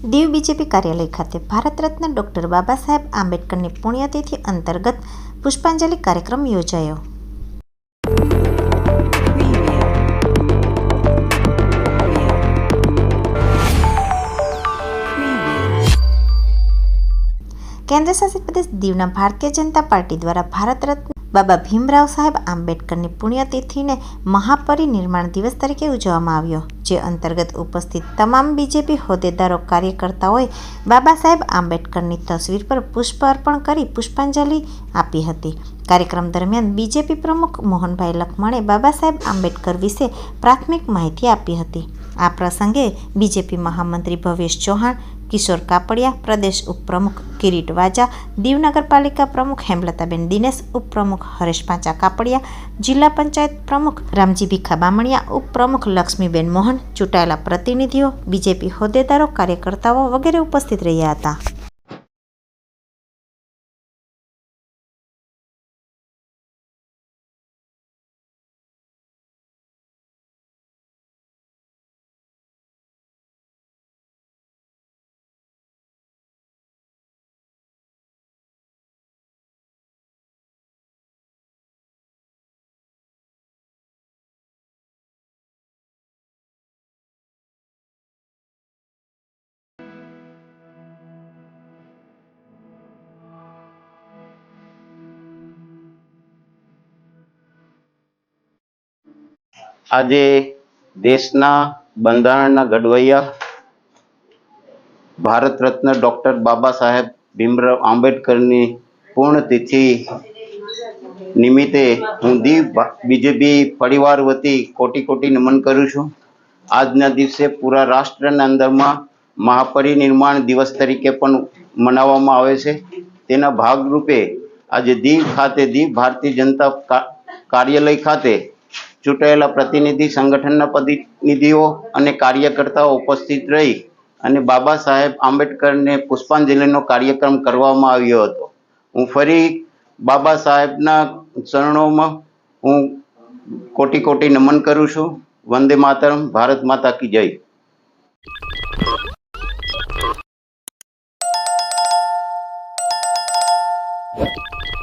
Diu BJP કાર્યાલય ખાતે Bharat Ratna doctor Baba Saheb આંબેડકરની પુણ્યતિથિ અંતર્ગત પુષ્પાંજલિ કાર્યક્રમ યોજાયો. કેન્દ્ર શાસિત પ્રદેશ દીવના ભારતીય જનતા પાર્ટી દ્વારા ભારત રત્ન બાબા ભીમરાવ સાહેબ આંબેડકરની પુણ્યતિથિને મહાપરિનિર્માણ દિવસ તરીકે ઉજવવામાં આવ્યો, જે અંતર્ગત ઉપસ્થિત તમામ બીજેપી હોદ્દેદારો, કાર્યકર્તાઓએ બાબા સાહેબ આંબેડકરની તસવીર પર પુષ્પ અર્પણ કરી પુષ્પાંજલિ આપી હતી. કાર્યક્રમ દરમિયાન બીજેપી પ્રમુખ મોહનભાઈ લખમણે બાબા સાહેબ આંબેડકર વિશે પ્રાથમિક માહિતી આપી હતી. આ પ્રસંગે બીજેપી મહામંત્રી ભવેશ ચૌહાણ કિશોર કાપડિયા, પ્રદેશ ઉપપ્રમુખ કિરીટ વાજા દીવ નગરપાલિકા પ્રમુખ હેમલતાબેન દિનેશ, ઉપપ્રમુખ હરેશ પાંચા કાપડિયા, જિલ્લા પંચાયત પ્રમુખ રામજી ભીખા બામણિયા, ઉપપ્રમુખ લક્ષ્મીબેન મોહન, ચૂંટાયેલા પ્રતિનિધિઓ, બીજેપી હોદ્દેદારો, કાર્યકર્તાઓ વગેરે ઉપસ્થિત રહ્યા હતા. આજે દેશના બંધારણના ઘડવૈયા ભારત રત્ન ડોક્ટર બાબા સાહેબ ભીમરાવ આંબેડકરની પૂર્ણતિથિ નિમિત્તે હું દીવ બીજેપી પરિવાર વતી કોટી કોટી નમન કરું છું. આજના દિવસે પૂરા રાષ્ટ્રના અંદરમાં મહાપરિનિર્માણ દિવસ તરીકે પણ મનાવવામાં આવે છે. તેના ભાગરૂપે આજે દીવ ખાતે દીવ ભારતીય જનતા કાર્યાલય ખાતે ચૂંટાયેલા પ્રતિનિધિ સંગઠનના પ્રતિનિધિઓ અને કાર્યકર્તાઓ ઉપસ્થિત રહી અને બાબા સાહેબ આંબેડકરને પુષ્પાંજલિનો કાર્યક્રમ કરવામાં આવ્યો હતો હું ફરી બાબા સાહેબના ચરણોમાં હું કોટી કોટી નમન કરું છું વંદે માતરમ, ભારત માતા કી જય